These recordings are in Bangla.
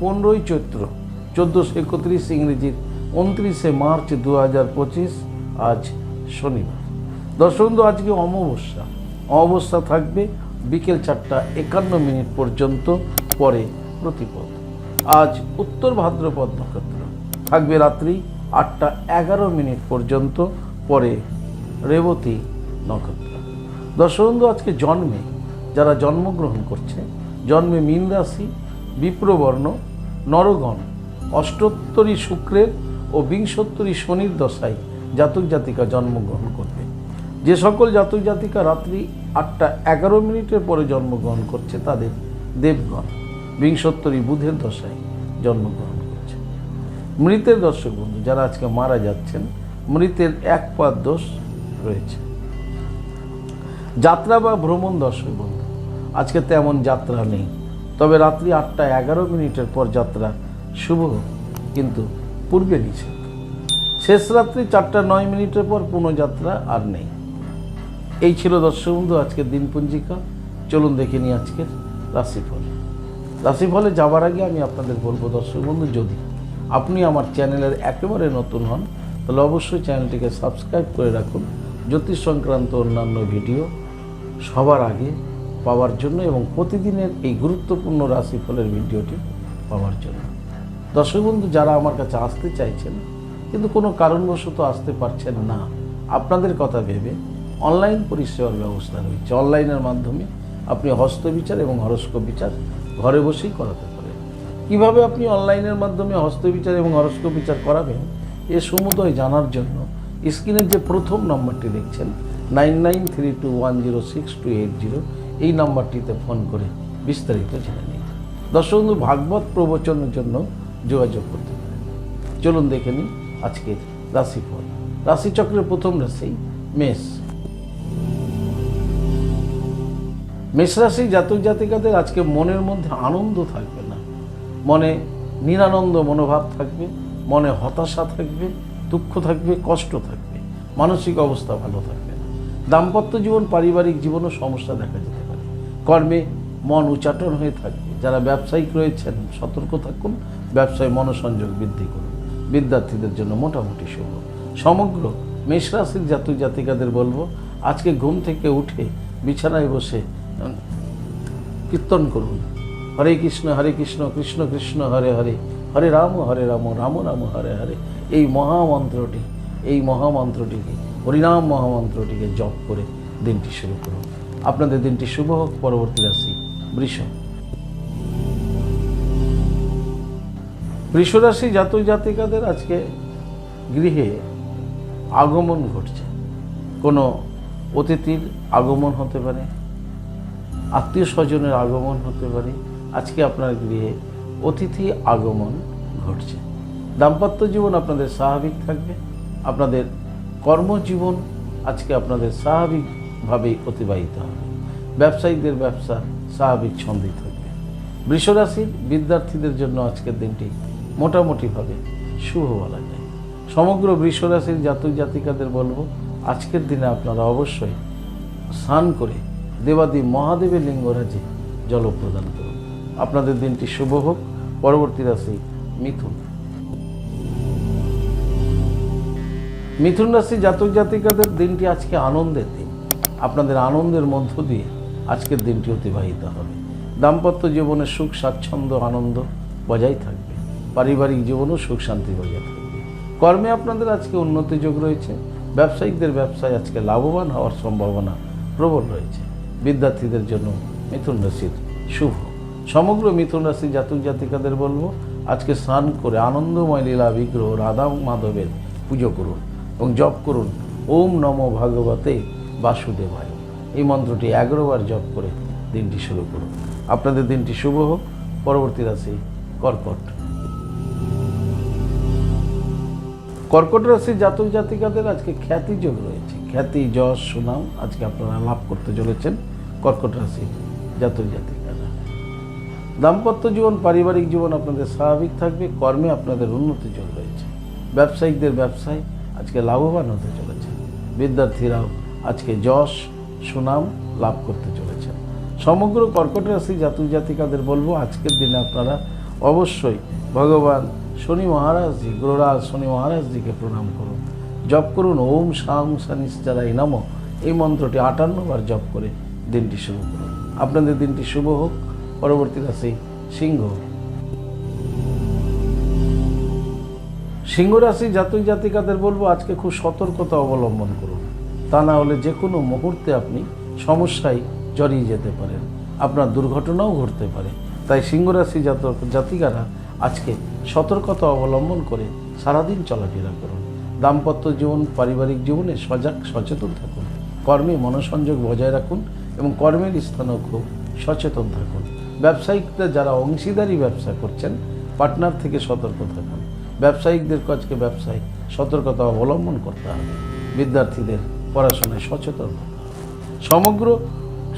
পনেরোই চৈত্র, চোদ্দোশো একত্রিশ ইংরেজির উনত্রিশে মার্চ দু হাজার পঁচিশ, আজ শনিবার। দর্শক আজকে অমাবস্যা। অমাবস্যা থাকবে বিকেল চারটা একান্ন মিনিট পর্যন্ত পরে প্রতিপদ। আজ উত্তর ভাদ্রপদ নক্ষত্র। থাকবে রাত্রি আটটা এগারো মিনিট পর্যন্ত পরে রেবতী নক্ষত্র। দর্শকবন্ধু আজকে জন্মে, যারা জন্মগ্রহণ করছে, জন্মে মীন রাশি, বিপ্রবর্ণ নরগণ, অষ্টোত্তরী শুক্রের ও বিংশোত্তরী শনির দশায় জাতক জাতিকা জন্মগ্রহণ করবে। যে সকল জাতক জাতিকা রাত্রি আটটা এগারো মিনিটের পরে জন্মগ্রহণ করছে, তাদের দেবগণ বিংশোত্তরী বুধের দশায় জন্মগ্রহণ করছে। মৃতের দর্শক বন্ধু, যারা আজকে মারা যাচ্ছেন, মৃতের এক পাদ দোষ রয়েছে। যাত্রা বা ভ্রমণ দর্শক বন্ধু, আজকে তেমন যাত্রা নেই। তবে রাত্রি আটটা এগারো মিনিটের পর যাত্রা শুভ, কিন্তু পূর্বে নিষেধ। শেষ রাত্রি চারটা নয় মিনিটের পর পুনঃযাত্রা আর নেই। এই ছিল দর্শক বন্ধু, আজকের দিনপঞ্জিকা চলুন দেখে নিই আজকের রাশিফল। রাশিফলে যাবার আগে আমি আপনাদের বলব দর্শক বন্ধু, যদি আপনি আমার চ্যানেলের একেবারে নতুন হন, তাহলে অবশ্যই চ্যানেলটিকে সাবস্ক্রাইব করে রাখুন। জ্যোতিষ সংক্রান্ত অন্যান্য ভিডিও সবার আগে পাওয়ার জন্য এবং প্রতিদিনের এই গুরুত্বপূর্ণ রাশিফলের ভিডিওটি পাওয়ার জন্য। দর্শক বন্ধু, যারা আমার কাছে আসতে চাইছেন, কিন্তু কোনো কারণবশত আসতে পারছেন না, আপনাদের কথা ভেবে অনলাইন পরিষেবার ব্যবস্থা রয়েছে। অনলাইনের মাধ্যমে আপনি হস্তবিচার এবং হরস্কোপ বিচার ঘরে বসেই করাতে পারেন। কীভাবে আপনি অনলাইনের মাধ্যমে হস্তবিচার এবং হরস্কোপ বিচার করাবেন, এ সমুদয় জানার জন্য স্ক্রিনের যে প্রথম নম্বরটি দেখছেন, nine nine three two one zero six two eight zero এই নাম্বারটিতে ফোন করে বিস্তারিত জেনে নিন। দর্শক বন্ধু ভাগবত প্রবচনের জন্য যোগাযোগ করতে পারেন। চলুন দেখে নিন আজকের রাশিফল। রাশিচক্রের প্রথম রাশি মেষ। মেষ রাশি জাতক জাতিকাদের আজকে মনের মধ্যে আনন্দ থাকবে না। মনে নিরানন্দ মনোভাব থাকবে, মনে হতাশা থাকবে, দুঃখ থাকবে, কষ্ট থাকবে, মানসিক অবস্থা ভালো থাকবে না। দাম্পত্য জীবন, পারিবারিক জীবনও সমস্যা দেখা পারে কর্মে মন উচ্চাটন হয়ে থাকবে যারা ব্যবসায়িক রয়েছেন, সতর্ক থাকুন, ব্যবসায় মনোসংযোগ বৃদ্ধি করুন। বিদ্যার্থীদের জন্য মোটামুটি শুভ। সমগ্র মেষ রাশির জাতক জাতিকাদের বলব, আজকে ঘুম থেকে উঠে বিছানায় বসে কীর্তন করুন। হরে কৃষ্ণ হরে কৃষ্ণ কৃষ্ণ কৃষ্ণ, হরে হরে হরে রাম হরে রাম রাম রাম, হরে হরে। এই মহামন্ত্রটি, এই মহামন্ত্রটিকে, হরিনাম মহামন্ত্রটিকে জপ করে দিনটি শুরু করুন। আপনাদের দিনটি শুভ হোক পরবর্তী রাশি বৃষ। বৃষরাশি জাতক জাতিকাদের আজকে গৃহে আগমন ঘটছে। কোনো অতিথির আগমন হতে পারে, আত্মীয় স্বজনের আগমন হতে পারে, আজকে আপনার গৃহে অতিথি আগমন ঘটছে। দাম্পত্য জীবন আপনাদের স্বাভাবিক থাকবে, আপনাদের কর্মজীবন আজকে আপনাদের স্বাভাবিকভাবেই অতিবাহিত হবে। ব্যবসায়ীদের ব্যবসা স্বাভাবিক ছন্দে থাকবে। বৃষরাশির বিদ্যার্থীদের জন্য আজকের দিনটি মোটামুটিভাবে শুভ বলা যায়। সমগ্র বৃষরাশির জাতক জাতিকাদের বলব, আজকের দিনে আপনারা অবশ্যই স্নান করে দেবাদি মহাদেবের লিঙ্গরাজে জল প্রদান করুন। আপনাদের দিনটি শুভ হোক। পরবর্তী রাশি মিথুন। মিথুন রাশি জাতক জাতিকাদের দিনটি আজকে আনন্দের দিন। আপনাদের আনন্দের মধ্য দিয়ে আজকের দিনটি অতিবাহিত হবে। দাম্পত্য জীবনে সুখ, স্বাচ্ছন্দ্য, আনন্দ বজায় থাকবে। পারিবারিক জীবনেও সুখ, শান্তি বজায় থাকবে। কর্মে আপনাদের আজকে উন্নতি যোগ রয়েছে। ব্যবসায়িকদের ব্যবসায় আজকে লাভবান হওয়ার সম্ভাবনা প্রবল রয়েছে। বিদ্যার্থীদের জন্য মিথুন রাশির শুভ। সমগ্র মিথুন রাশি জাতক জাতিকাদের বলব, আজকে স্নান করে আনন্দময় লীলা, বিগ্রহ, রাধা মাধবের পুজো করুন এবং জপ করুন। ওম নম ভাগবতে বাসুদেবায়। এই মন্ত্রটি এগারোবার জপ করে দিনটি শুরু করুন। আপনাদের দিনটি শুভ হোক। পরবর্তী রাশি কর্কট। কর্কট রাশির জাতক জাতিকাদের আজকে খ্যাতি যোগ রয়েছে। খ্যাতি, যশ, সুনাম আজকে আপনারা লাভ করতে চলেছেন কর্কট রাশির জাতক জাতিকারা। দাম্পত্য জীবন, পারিবারিক জীবন আপনাদের স্বাভাবিক থাকবে। কর্মে আপনাদের উন্নতি যোগ রয়েছে। ব্যবসায়িকদের ব্যবসায় আজকে লাভবান হতে চলেছে বিদ্যার্থীরাও আজকে যশ, সুনাম লাভ করতে চলেছেন সমগ্র কর্কট রাশি জাতক জাতিকাদের বলব, আজকের দিনে আপনারা অবশ্যই ভগবান শনি মহারাজজি, গ্রহরাজ শনি মহারাজজিকে প্রণাম করুন। জপ করুন, ওম শাম শনিশ্চারাই নম। এই মন্ত্রটি আটান্ন বার জপ করে দিনটি শুরু করুন। আপনাদের দিনটি শুভ হোক, পরবর্তী রাশি সিংহ। সিংহ রাশি জাতক জাতিকাদের বলব, আজকে খুব সতর্কতা অবলম্বন করুন। তা না হলে যে কোনো মুহূর্তে আপনি সমস্যায় জড়িয়ে যেতে পারেন। আপনার দুর্ঘটনাও ঘটতে পারে। তাই সিংহ রাশি জাতক, জাতিকারা আজকে সতর্কতা অবলম্বন করে সারাদিন চলাফেরা করুন। দাম্পত্য জীবন, পারিবারিক জীবনে সজাগ, সচেতন থাকুন। কর্মে মনোসংযোগ বজায় রাখুন এবং কর্মের স্থানেও খুব সচেতন থাকুন। ব্যবসায়িকরা যারা অংশীদারি ব্যবসা করছেন, পার্টনার থেকে সতর্ক থাকুন। ব্যবসায়িকদের কাজকে ব্যবসায় সতর্কতা অবলম্বন করতে হবে। বিদ্যার্থীদের পড়াশোনায় সচেতন। সমগ্র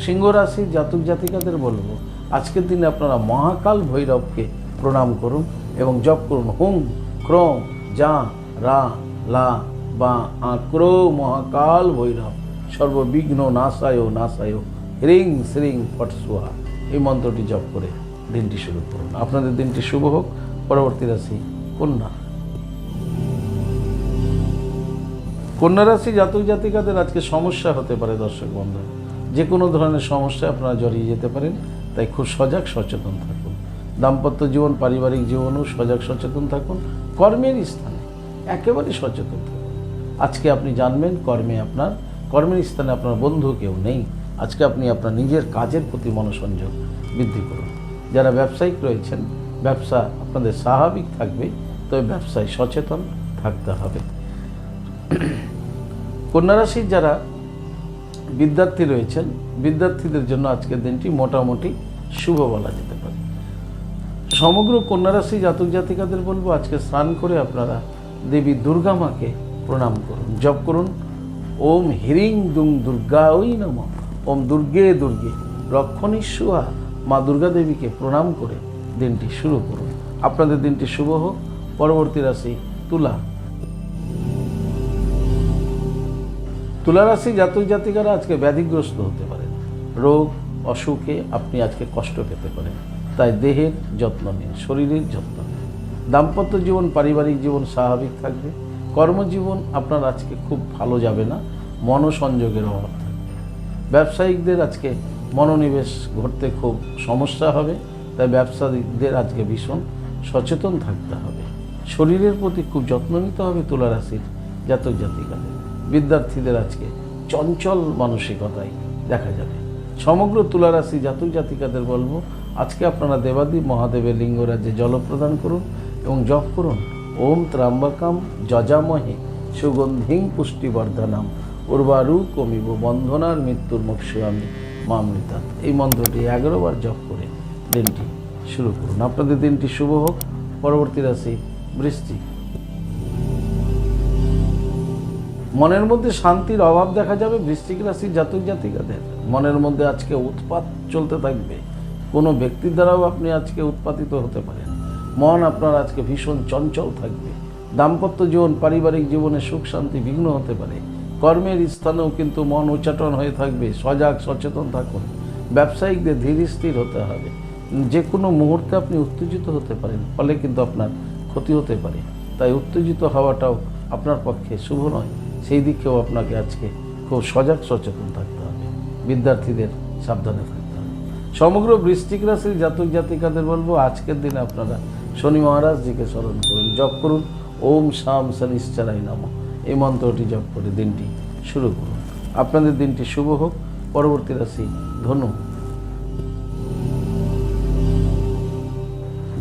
সিংহ রাশি জাতক জাতিকাদের বলব, আজকের দিনে আপনারা মহাকাল ভৈরবকে প্রণাম করুন এবং জপ করুন। হুম, ক্রোম, যা, রা, লা, বা আক্রো মহাকাল ভৈরব। সর্ববিঘ্ন নাশায় নাশায় হ্রিং শ্রিং ফটসুয়া এই মন্ত্রটি জপ করে দিনটি শুরু করুন। আপনাদের দিনটি শুভ হোক। পরবর্তী রাশি কন্যা। কন্যা রাশি জাতক জাতিকাদের আজকে সমস্যা হতে পারে, দর্শক বন্ধু। যে কোনো ধরনের সমস্যা আপনারা জড়িয়ে যেতে পারেন, তাই খুব সজাগ সচেতন থাকুন। দাম্পত্য জীবন, পারিবারিক জীবনও সজাগ সচেতন থাকুন, কর্মের স্থানে একেবারে সচেতন থাকুন। আজকে আপনি জানবেন কর্মে আপনার, কর্মের স্থানে আপনার বন্ধু কেউ নেই। আজকে আপনি আপনার নিজের কাজের প্রতি মনোসংযোগ বৃদ্ধি করুন। যারা ব্যবসায়িক রয়েছেন, ব্যবসা আপনাদের স্বাভাবিক থাকবে, তবে ব্যবসায় সচেতন থাকতে হবে। কন্যা রাশির যারা বিদ্যার্থী রয়েছেন, বিদ্যার্থীদের জন্য আজকের দিনটি মোটামুটি শুভ বলা যেতে পারে। সমগ্র কন্যা রাশি জাতক জাতিকাদের বলব, আজকে স্নান করে আপনারা দেবী দুর্গা মাকে প্রণাম করুন, জপ করুন। ওম হিরিং দুং দুর্গা ওই নম। ওম দুর্গে দুর্গে রক্ষণীশ্বয়া মা দুর্গা দেবীকে প্রণাম করে দিনটি শুরু করুন। আপনাদের দিনটি শুভ হোক। পরবর্তী রাশি তুলা। তুলা রাশি জাতক জাতিকারা আজকে ব্যাধিগ্রস্ত হতে পারে। রোগ, অসুখে আপনি আজকে কষ্ট পেতে পারেন। তাই দেহের যত্ন নিন, শরীরের যত্ন নিন। দাম্পত্য জীবন, পারিবারিক জীবন স্বাভাবিক থাকবে। কর্মজীবন আপনার আজকে খুব ভালো যাবে না, মনোসংযোগের অভাব থাকবে। ব্যবসায়িকদের আজকে মনোনিবেশ ঘটতে খুব সমস্যা হবে, তাই ব্যবসায়িকদের আজকে ভীষণ সচেতন থাকতে হবে। শরীরের প্রতি খুব যত্ন নিতে হবে তুলা রাশির জাতক জাতিকাদের। বিদ্যার্থীদের আজকে চঞ্চল মানসিকতায় দেখা যাবে। সমগ্র তুলারাশি জাতক জাতিকাদের বলব, আজকে আপনারা দেবাদি মহাদেবের লিঙ্গরাজ্যে জল প্রদান করুন এবং জপ করুন। ওম ত্রাম্বাকাম যজামহে সুগন্ধিং পুষ্টিবর্ধনাম। উর্বারু কমিব বন্ধনার মৃত্যুর মুক্ষামী মামৃতা এই মন্ত্রটি এগারো বার জপ করে দিনটি শুরু করুন। আপনাদের দিনটি শুভ হোক। পরবর্তী রাশি বৃষ্টি মনের মধ্যে শান্তির অভাব দেখা যাবে, বৃশ্চিক রাশির জাতক জাতিকাদের। মনের মধ্যে আজকে উৎপাত চলতে থাকবে। কোনো ব্যক্তির দ্বারাও আপনি আজকে উৎপাদিত হতে পারেন। মন আপনার আজকে ভীষণ চঞ্চল থাকবে। দাম্পত্য জীবন, পারিবারিক জীবনে সুখ, শান্তি, বিঘ্ন হতে পারে। কর্মের স্থানেও কিন্তু মন উচ্চাটন হয়ে থাকবে। সজাগ, সচেতন থাকুন। ব্যবসায়িকদের ধীর স্থির হতে হবে। যে কোনো মুহূর্তে আপনি উত্তেজিত হতে পারেন, ফলে কিন্তু আপনার ক্ষতি হতে পারে। তাই উত্তেজিত হওয়াটাও আপনার পক্ষে শুভ নয়। সেই দিকেও আপনাকে আজকে খুব সজাগ, সচেতন থাকতে হবে। বিদ্যার্থীদের সাবধানে থাকতে হবে। সমগ্র বৃষ্টিক রাশির জাতক জাতিকাদের বলব, আজকের দিনে আপনারা শনি মহারাজজিকে স্মরণ করুন, জপ করুন। ওম শাম শনিশ্চরাই নাম। এই মন্ত্রটি জপ করে দিনটি শুরু করুন। আপনাদের দিনটি শুভ হোক। পরবর্তী রাশি ধনু।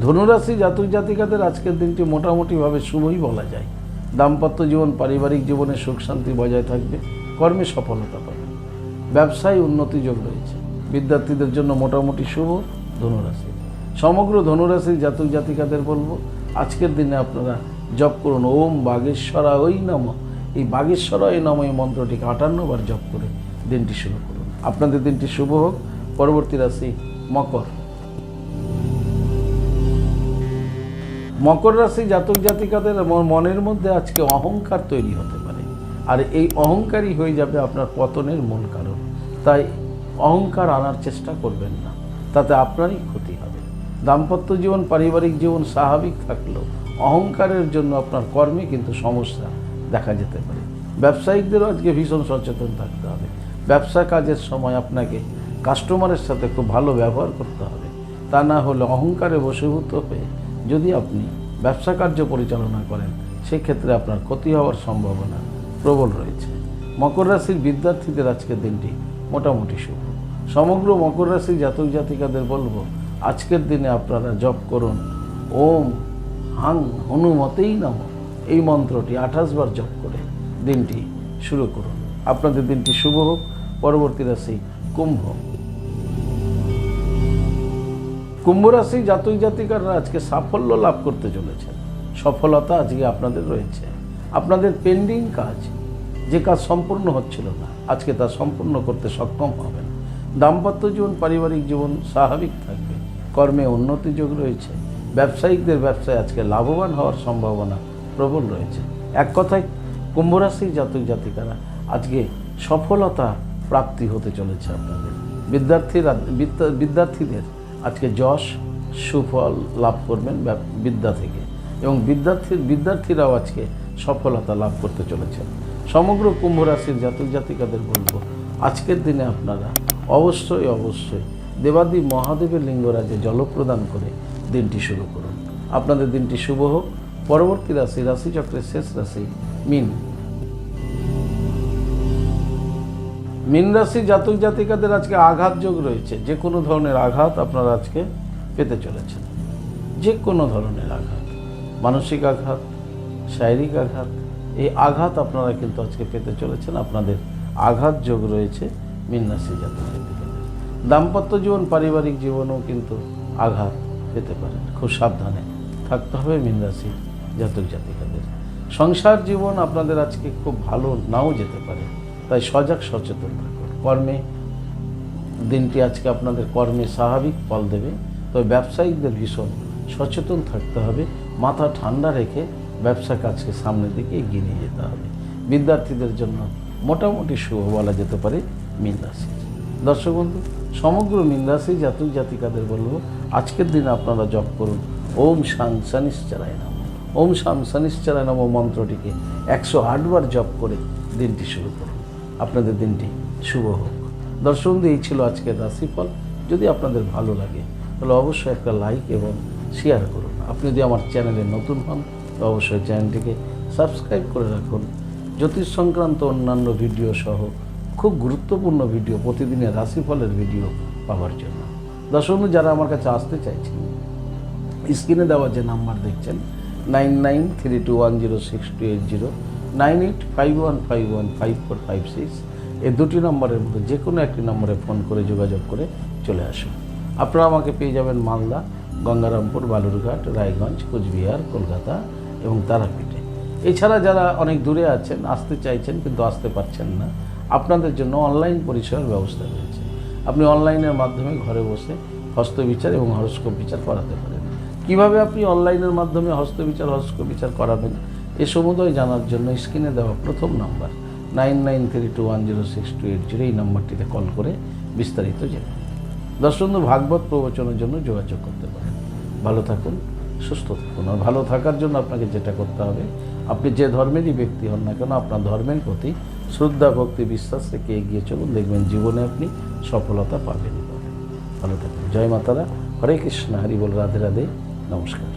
ধনুরাশি জাতক জাতিকাদের আজকের দিনটি মোটামুটিভাবে শুভই বলা যায়। দাম্পত্য জীবন, পারিবারিক জীবনে সুখ, শান্তি বজায় থাকবে, কর্মে সফলতা পাবে। ব্যবসায় উন্নতি যোগ রয়েছে। বিদ্যার্থীদের জন্য মোটামুটি শুভ ধনুরাশি। সমগ্র ধনুরাশির জাতক জাতিকাদের বলব, আজকের দিনে আপনারা জপ করুন। ওম বাগেশ্বরা ওই নম। এই বাগেশ্বরা ওই নম এই মন্ত্রটিকে আটান্ন বার জপ করে দিনটি শুরু করুন। আপনাদের দিনটি শুভ হোক। পরবর্তী রাশি মকর। মকর রাশি জাতক জাতিকাদের মনের মধ্যে আজকে অহংকার তৈরি হতে পারে। আর এই অহংকারই হয়ে যাবে আপনার পতনের মূল কারণ। তাই অহংকার আনার চেষ্টা করবেন না। তাতে আপনারই ক্ষতি হবে। দাম্পত্য জীবন, পারিবারিক জীবন স্বাভাবিক থাকলেও অহংকারের জন্য আপনার কর্মে কিন্তু সমস্যা দেখা যেতে পারে। ব্যবসায়িকদেরও আজকে ভীষণ সচেতন থাকতে হবে। ব্যবসা কাজের সময় আপনাকে কাস্টমারের সাথে খুব ভালো ব্যবহার করতে হবে। তা না হলে অহংকারে বশীভূত হয়ে যদি আপনি ব্যবসা কার্য পরিচালনা করেন, সেক্ষেত্রে আপনার ক্ষতি হওয়ার সম্ভাবনা প্রবল রয়েছে। মকর রাশির বিদ্যার্থীদের আজকের দিনটি মোটামুটি শুভ। সমগ্র মকর রাশির জাতক জাতিকাদের বলব, আজকের দিনে আপনারা জপ করুন। ওম হাং হনুমতেই নাম। এই মন্ত্রটি আঠাশ বার জপ করে দিনটি শুরু করুন। আপনাদের দিনটি শুভ হোক। পরবর্তী রাশি কুম্ভ। কুম্ভ রাশি জাতক জাতিকাররা আজকে সাফল্য লাভ করতে চলেছেন। সফলতা আজকে আপনাদের রয়েছে। আপনাদের পেন্ডিং কাজ, যে কাজ সম্পূর্ণ হচ্ছিল না, আজকে তা সম্পূর্ণ করতে সক্ষম হবেন। দাম্পত্য জীবন, পারিবারিক জীবন স্বাভাবিক থাকবে। কর্মে উন্নতি যোগ রয়েছে। ব্যবসায়িকদের ব্যবসায় আজকে লাভবান হওয়ার সম্ভাবনা প্রবল রয়েছে। এক কথায় কুম্ভ রাশির জাতক জাতিকারা আজকে সফলতা প্রাপ্তি হতে চলেছে আপনাদের। বিদ্যার্থীরা, বিদ্যা- বিদ্যার্থীদের আজকে যশ সুফল লাভ করবেন বিদ্যা থেকে। এবং বিদ্যার্থী বিদ্যার্থীরাও আজকে সফলতা লাভ করতে চলেছেন। সমগ্র কুম্ভ রাশির জাতক জাতিকাদের বলব, আজকের দিনে আপনারা অবশ্যই অবশ্যই দেবাদি মহাদেবের লিঙ্গরাজে জল প্রদান করে দিনটি শুরু করুন। আপনাদের দিনটি শুভ হোক। পরবর্তী রাশি, রাশিচক্রের শেষ রাশি, মিন। মীন রাশি জাতক জাতিকাদের আজকে আঘাত যোগ রয়েছে। যে কোনো ধরনের আঘাত আপনারা আজকে পেতে চলেছেন। যে কোনো ধরনের আঘাত, মানসিক আঘাত, শারীরিক আঘাত, এই আঘাত আপনারা কিন্তু আজকে পেতে চলেছেন। আপনাদের আঘাত যোগ রয়েছে মীন রাশি জাতক জাতিকাদের। দাম্পত্য জীবন, পারিবারিক জীবনেও কিন্তু আঘাত পেতে পারেন। খুব সাবধানে থাকতে হবে মীন রাশি জাতক জাতিকাদের। সংসার জীবন আপনাদের আজকে খুব ভালো নাও যেতে পারে। তাই সজাগ, সচেতন থাকুন কর্মে, দিনটি আজকে আপনাদের কর্মে স্বাভাবিক ফল দেবে। তবে ব্যবসায়িকদের ভীষণ সচেতন থাকতে হবে, মাথা ঠান্ডা রেখে ব্যবসা কাজকে সামনের দিকে এগিয়ে নিয়ে যেতে হবে। বিদ্যার্থীদের জন্য মোটামুটি শুভ বলা যেতে পারে মীন রাশি। দর্শক বন্ধু, সমগ্র মীন রাশি জাতক জাতিকাদের বলব, আজকের দিনে আপনারা জপ করুন, ওম শাং শনিশ্চরায় নাম। ওম শাম শনিশ্চরায় নম মন্ত্রটিকে একশো আটবার জপ করে দিনটি শুরু করুন। আপনাদের দিনটি শুভ হোক। দর্শক এই ছিল আজকের রাশিফল। যদি আপনাদের ভালো লাগে, তাহলে অবশ্যই একটা লাইক এবং শেয়ার করুন। আপনি যদি আমার চ্যানেলে নতুন হন, তো অবশ্যই চ্যানেলটিকে সাবস্ক্রাইব করে রাখুন। জ্যোতিষ সংক্রান্ত অন্যান্য ভিডিও সহ খুব গুরুত্বপূর্ণ ভিডিও প্রতিদিনের রাশিফলের ভিডিও পাওয়ার জন্য। দর্শক যারা আমার কাছে আসতে চাইছেন স্ক্রিনে দেওয়া যে নাম্বার দেখছেন nine nine three two one zero six two eight zero nine eight five one five one five four five six এই দুটি নম্বরের মধ্যে যে কোনো একটি নম্বরে ফোন করে যোগাযোগ করে চলে আসুন। আপনারা আমাকে পেয়ে যাবেন মালদা, গঙ্গারামপুর, বালুরঘাট, রায়গঞ্জ, কোচবিহার, কলকাতা এবং তারাপীঠে। এছাড়া যারা অনেক দূরে আছেন, আসতে চাইছেন কিন্তু আসতে পারছেন না, আপনাদের জন্য অনলাইন পরিষেবার ব্যবস্থা রয়েছে। আপনি অনলাইনের মাধ্যমে ঘরে বসে হস্তবিচার এবং হরস্কোপ বিচার করাতে পারেন। কীভাবে আপনি অনলাইনের মাধ্যমে হস্তবিচার হরস্কোপ বিচার করাবেন এ সমুদয় জানার জন্য স্ক্রিনে দেওয়া প্রথম number nine nine three two one zero six two eight zero এই নাম্বারটিতে কল করে বিস্তারিত জেনে বন্ধু, ভাগবত প্রবচনের জন্য যোগাযোগ করতে পারেন। ভালো থাকুন সুস্থ থাকুন আর ভালো থাকার জন্য আপনাকে যেটা করতে হবে আপনি যে ধর্মেরই ব্যক্তি হন না কেন আপনার ধর্মের প্রতি শ্রদ্ধা ভক্তি বিশ্বাস থেকে এগিয়ে চলুন দেখবেন জীবনে আপনি সফলতা পাবেন। ভালো থাকুন। জয় মাতারা। হরে কৃষ্ণ। হরি বল। রাধে রাধে। নমস্কার।